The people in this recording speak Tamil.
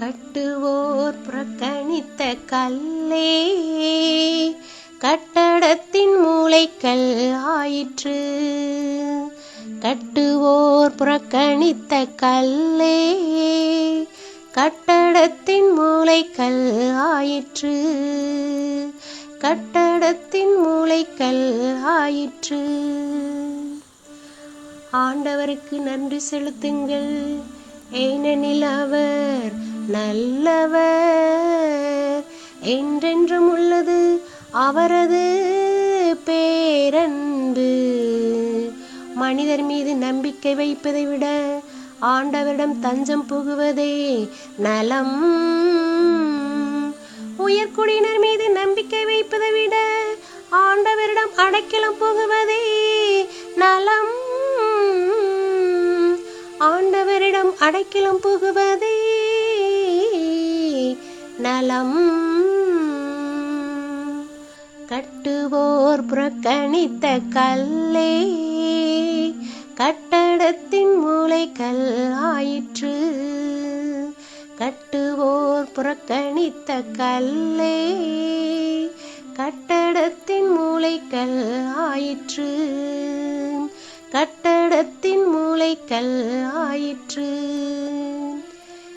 கட்டுவோர் புறக்கணித்த கல்லே. கட்டடத்தின் மூளைக்கல் ஆயிற்று. கட்டுவோர் புறக்கணித்த கல்லே. கட்டடத்தின் மூளைக்கல் ஆயிற்று. கட்டடத்தின் மூளைக்கல் ஆயிற்று. ஆண்டவருக்கு நன்றி செலுத்துங்கள். ஏனெனில் அவர் நல்லவர். என்றென்றும் உள்ளது அவரது பேரன்பு. மனிதர் மீது நம்பிக்கை வைப்பதை விட ஆண்டவரிடம் தஞ்சம் புகுவதே நலம். உயர்குடியினர் மீது நம்பிக்கை வைப்பதை விட ஆண்டவரிடம் அடைக்கலம் புகுவதே நலம். ஆண்டவரிடம் அடைக்கலம் புகுவதே நலம். கட்டுவோர் புறக்கணித்த கல்லே கட்டடத்தின் மூளைக்கல் ஆயிற்று. கட்டுவோர் புறக்கணித்த கல்லே கட்டடத்தின் மூளைக்கல் ஆயிற்று. கட்டடத்தின் மூளைக்கல் ஆயிற்று.